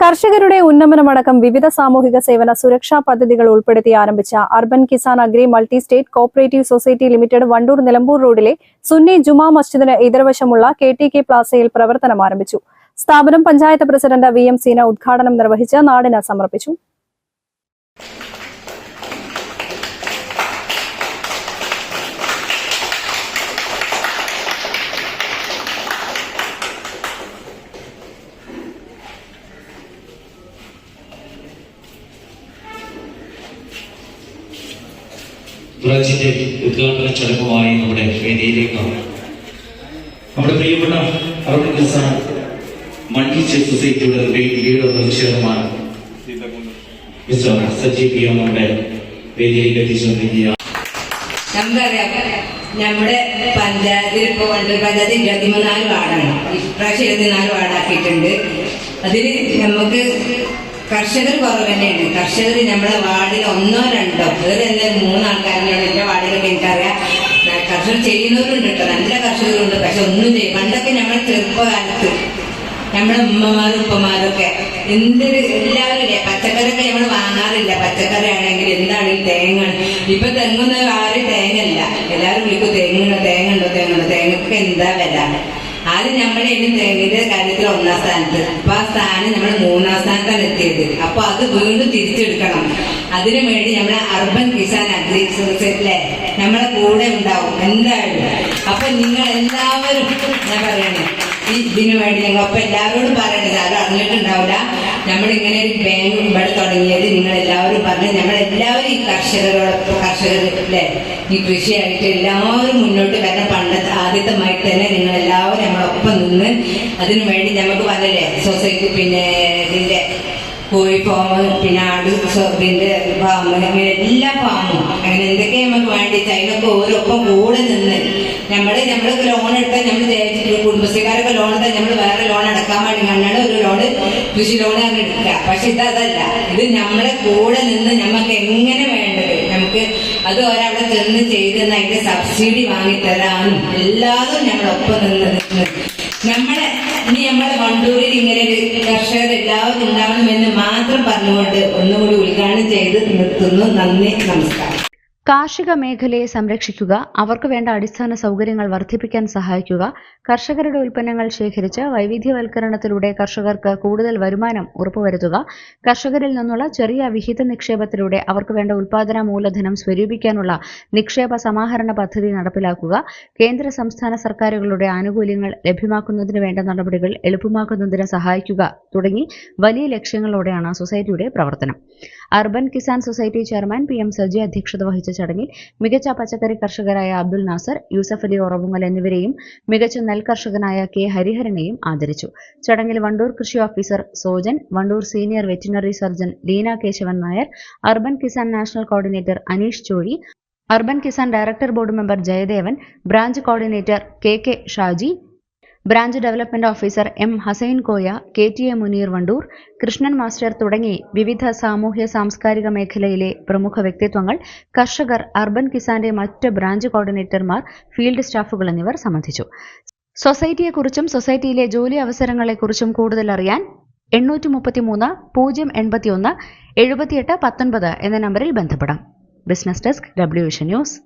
കർഷകരുടെ ഉന്നമനമടക്കം വിവിധ സാമൂഹിക സേവന സുരക്ഷാ പദ്ധതികൾ ഉൾപ്പെടുത്തി ആരംഭിച്ച urban Kisan agri multi state cooperative society limited Wandoor Nilambur റോഡിലെ സുന്നി ജുമാ മസ്ജിദിന് എതിർവശമുള്ള കെ ടി കെ പ്ലാസയിൽ പ്രവർത്തനം ആരംഭിച്ചു. സ്ഥാപനം panchayat president V M Seena ഉദ്ഘാടനം നിർവഹിച്ച് നാടിന് സമർപ്പിച്ചു. ബ്രാഞ്ചിന്റെ ഉദ്ഘാടന ചടങ്ങുമായി നമ്മുടെ വേദിയിലേക്ക് നമ്മുടെ പ്രിയപ്പെട്ട അറുപത് ദിവസം സ്റ്റേറ്റ് സൊസൈറ്റിയുടെ ചെയർമാൻ മിസ്റ്റർ സജീവ് നമ്മുടെ വേദിയിലേക്ക് എത്തിച്ചുകൊണ്ടിരിക്കുക നമുക്കറിയാം പഞ്ചായത്തിൽ ഇപ്പോൾ പഞ്ചായത്ത് ഇരുപത്തിമൂന്നാൽ വാർഡാണ്. ഇപ്രാവശ്യം ഇരുപത്തിനാല് വാർഡാക്കിയിട്ടുണ്ട്. അതിൽ നമുക്ക് കർഷകർ കുറവ് തന്നെയാണ്. കർഷകർ നമ്മുടെ വാർഡിൽ ഒന്നോ രണ്ടോ അത് തന്നെ മൂന്നാൾക്കാരാണ് എന്റെ വാർഡിലൊക്കെ എനിക്കറിയാം. കർഷകർ ചെയ്യുന്നവരുണ്ട് കേട്ടോ. നല്ല കർഷകരുണ്ട്. പക്ഷെ ഒന്നും ചെയ്യും പണ്ടൊക്കെ നമ്മുടെ ചെറുപ്പകാലത്ത് നമ്മുടെ ഉമ്മമാരും ഉപ്പമാരൊക്കെ എന്തൊരു എല്ലാവരും ഇല്ലേ? പച്ചക്കറിയൊക്കെ നമ്മൾ വാങ്ങാറില്ല. പച്ചക്കറി ആണെങ്കിൽ എന്താണ് ഈ തേങ്ങ ഇപ്പൊ തെങ്ങൊന്നും ആരും തേങ്ങല്ല എല്ലാവരും വിളിക്കും തേങ്ങ തേങ്ങ ഉണ്ടോ? തേങ്ങ ഉണ്ടോ? തേങ്ങക്ക് എന്താ വില? ആദ്യം നമ്മളെ ഇനി തേങ്ങയുടെ കാര്യത്തിൽ ഒന്നാം സ്ഥാനത്ത്. അപ്പൊ ആ സ്ഥാനം നമ്മൾ മൂന്നാം സ്ഥാനത്താണ് എത്തിയത്. അപ്പൊ അത് വീണ്ടും തിരിച്ചെടുക്കണം. അതിനു വേണ്ടി നമ്മളെ അർബൻ കിസാൻ അഗ്രി അല്ലേ? നമ്മളെ കൂടെ ഉണ്ടാവും. എന്തായാലും. അപ്പൊ നിങ്ങൾ എല്ലാവരും ഞാൻ പറയണേ ഇതിനു വേണ്ടി ഞങ്ങൾ അപ്പൊ എല്ലാവരോടും പറയണത് ആരും അറിഞ്ഞിട്ടുണ്ടാവില്ല. നമ്മൾ ഇങ്ങനെ ഒരു ബാങ്ക് ഇവിടെ തുടങ്ങിയത് നിങ്ങൾ എല്ലാവരും പറഞ്ഞു. നമ്മൾ എല്ലാവരും ഈ കർഷകരോടൊപ്പം കർഷകരുടെ ഈ കൃഷിയായിട്ട് എല്ലാവരും മുന്നോട്ട് വരണം. പണ്ടത്തെ ആദ്യത്തെ തന്നെ നിങ്ങൾ എല്ലാവരും നമ്മളൊപ്പം നിന്ന് അതിനു വേണ്ടി നമുക്ക് പറഞ്ഞല്ലേ സൊസൈറ്റി പിന്നെ ഇതിന്റെ കോഴി ഫാമ് പിന്നെ ആട് ഇതിന്റെ ഫാമ് അങ്ങനെ എല്ലാ ഫാമും അങ്ങനെ എന്തൊക്കെ നമുക്ക് വേണ്ടി അതിനൊക്കെ ഓരോപ്പം കൂടെ നിന്ന് നമ്മൾ നമ്മൾ ലോൺ എടുത്താൽ നമ്മൾ കുടുംബശ്രീക്കാരൊക്കെ ലോൺ എടുത്താൽ നമ്മൾ വേറെ ലോൺ അടക്കാൻ വേണ്ടി കണ്ടാണ് ഒരു ലോണ് കൃഷി ലോൺ ആണ് എടുക്കുക. പക്ഷെ ഇത് അതല്ല. ഇത് നമ്മളെ കൂടെ നിന്ന് നമുക്ക് എങ്ങനെ വേണ്ടത്? നമുക്ക് അത് ഒരാളെ ചെന്ന് ചെയ്ത് അതിന്റെ സബ്സിഡി വാങ്ങി തരാനും എല്ലാതും നമ്മളൊപ്പം നിന്ന് നിന്ന് നമ്മളെ ഇനി നമ്മളെ വണ്ടൂരിൽ ഇങ്ങനെ ഒരു കർഷകർ എല്ലാവരും ഉണ്ടാവണമെന്ന് മാത്രം പറഞ്ഞുകൊണ്ട് ഒന്നുകൂടി ഉദ്ഘാടനം ചെയ്ത് നിർത്തുന്നു. നന്ദി നമസ്കാരം. കാർഷിക മേഖലയെ സംരക്ഷിക്കുക അവർക്ക് വേണ്ട അടിസ്ഥാന സൗകര്യങ്ങൾ വർദ്ധിപ്പിക്കാൻ സഹായിക്കുക കർഷകരുടെ ഉൽപ്പന്നങ്ങൾ ശേഖരിച്ച് വൈവിധ്യവൽക്കരണത്തിലൂടെ കർഷകർക്ക് കൂടുതൽ വരുമാനം ഉറപ്പുവരുത്തുക കർഷകരിൽ നിന്നുള്ള ചെറിയ വിഹിത നിക്ഷേപത്തിലൂടെ അവർക്ക് വേണ്ട ഉൽപാദന മൂലധനം സ്വരൂപിക്കാനുള്ള നിക്ഷേപ സമാഹരണ പദ്ധതി നടപ്പിലാക്കുക കേന്ദ്ര സംസ്ഥാന സർക്കാരുകളുടെ ആനുകൂല്യങ്ങൾ ലഭ്യമാക്കുന്നതിന് വേണ്ട നടപടികൾ എളുപ്പമാക്കുന്നതിന് സഹായിക്കുക തുടങ്ങി വലിയ ലക്ഷ്യങ്ങളോടെയാണ് സൊസൈറ്റിയുടെ പ്രവർത്തനം. Urban Kisan society chairman P M Saji അധ്യക്ഷത വഹിച്ച ചടങ്ങിൽ മികച്ച പച്ചക്കറി കർഷകരായ അബ്ദുൽ നാസർ യൂസഫ് അലി ഒറവുങ്ങൽ എന്നിവരെയും മികച്ച നെൽ കർഷകനായ കെ ഹരിഹരനെയും ആദരിച്ചു. ചടങ്ങിൽ വണ്ടൂർ കൃഷി officer Sojan Wandoor senior veterinary surgeon Leena Keshavan Nair urban Kisan national coordinator Aneesh Chozhi urban Kisan director board member Jayadevan branch coordinator K K Shaji branch development officer M Hussain Koya K T A Muneer Wandoor Krishnan master തുടങ്ങി വിവിധ സാമൂഹ്യ സാംസ്കാരിക മേഖലയിലെ പ്രമുഖ വ്യക്തിത്വങ്ങൾ കർഷകർ urban കിസാന്റെ മറ്റ് branch കോർഡിനേറ്റർമാർ field സ്റ്റാഫുകൾ എന്നിവർ സംബന്ധിച്ചു. സൊസൈറ്റിയെക്കുറിച്ചും സൊസൈറ്റിയിലെ ജോലി അവസരങ്ങളെക്കുറിച്ചും കൂടുതൽ അറിയാൻ എണ്ണൂറ്റി മുപ്പത്തിമൂന്ന് പൂജ്യം എൺപത്തിയൊന്ന് എഴുപത്തിയെട്ട് പത്തൊൻപത് എന്ന നമ്പറിൽ ബന്ധപ്പെടാം. Business desk W news.